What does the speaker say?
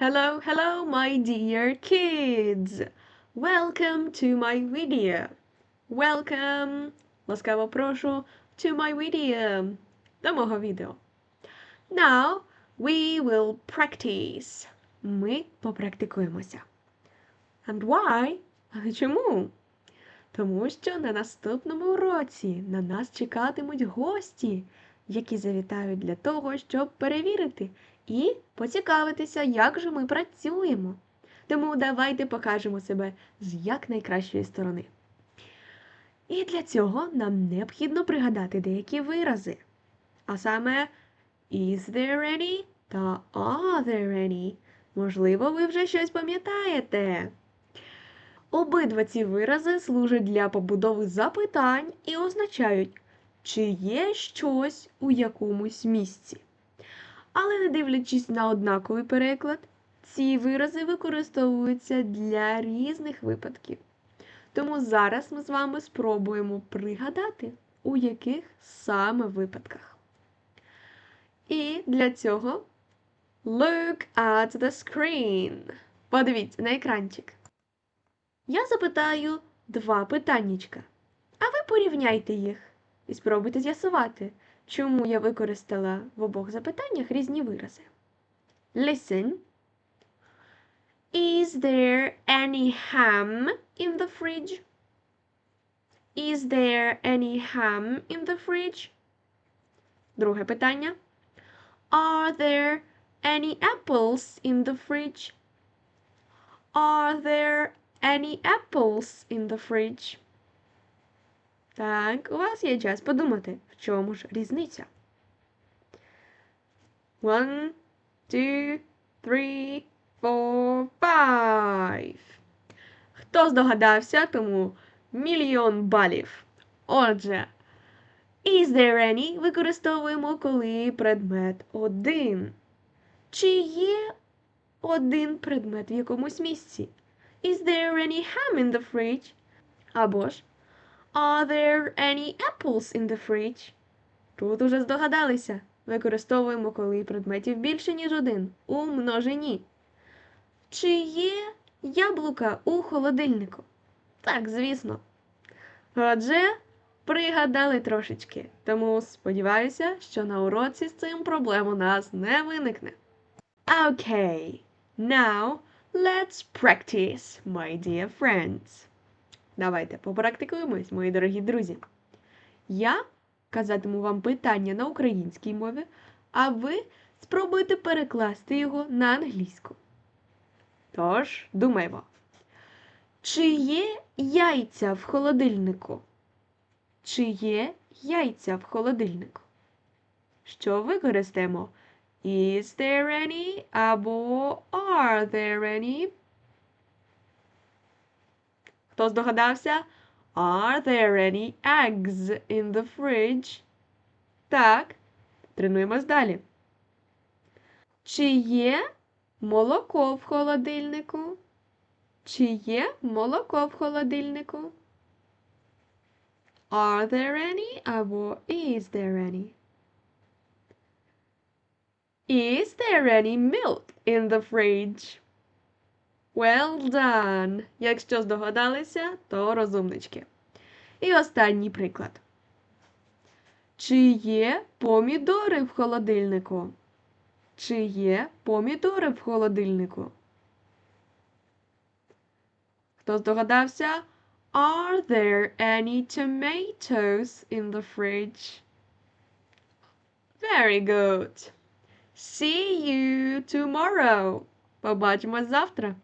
Hello, hello, my dear kids! Welcome to my video. Welcome! Ласкаво прошу to my video. До мого відео. Now we will practice. Ми попрактикуємося. And why? Але чому? Тому що на наступному уроці на нас чекатимуть гості, які завітають для того, щоб перевірити і поцікавитися, як же ми працюємо. Тому давайте покажемо себе з якнайкращої сторони. І для цього нам необхідно пригадати деякі вирази. А саме is there any та are there any. Можливо, ви вже щось пам'ятаєте. Обидва ці вирази служать для побудови запитань і означають, чи є щось у якомусь місці. Але не дивлячись на однаковий переклад, ці вирази використовуються для різних випадків. Тому зараз ми з вами спробуємо пригадати, у яких саме випадках. І для цього look at the screen. Подивіться на екранчик. Я запитаю два питаннячка, а ви порівняйте їх і спробуйте з'ясувати, чому я використала в обох запитаннях різні вирази. Listen. Is there any ham in the fridge? Is there any ham in the fridge? Друге питання. Are there any apples in the fridge? Are there any apples in the fridge? Так, у вас є час подумати, в чому ж різниця. One, two, three, four, five. Хто здогадався, тому мільйон балів. Отже, is there any використовуємо, коли предмет один. Чи є один предмет в якомусь місці? Is there any ham in the fridge? Або ж Are there any apples in the fridge? Тут уже здогадалися. Використовуємо, коли предметів більше, ніж один. У множині. Чи є яблука у холодильнику? Так, звісно. Отже, пригадали трошечки. Тому сподіваюся, що на уроці з цим проблем у нас не виникне. Okay, now let's practice, my dear friends. Давайте попрактикуємось, мої дорогі друзі. Я казатиму вам питання на українській мові, а ви спробуйте перекласти його на англійську. Тож, думаємо. Чи є яйця в холодильнику? Чи є яйця в холодильнику? Що використаємо? Is there any або are there any? Хто здогадався? Are there any eggs in the fridge? Так. Тренуємось далі. Чи є молоко в холодильнику? Чи є молоко в холодильнику? Are there any або is there any? Is there any milk in the fridge? Well done! Якщо здогадалися, то розумнички. І останній приклад. Чи є помідори в холодильнику? Чи є помідори в холодильнику? Хто здогадався? Are there any tomatoes in the fridge? Very good. See you tomorrow. Побачимось завтра.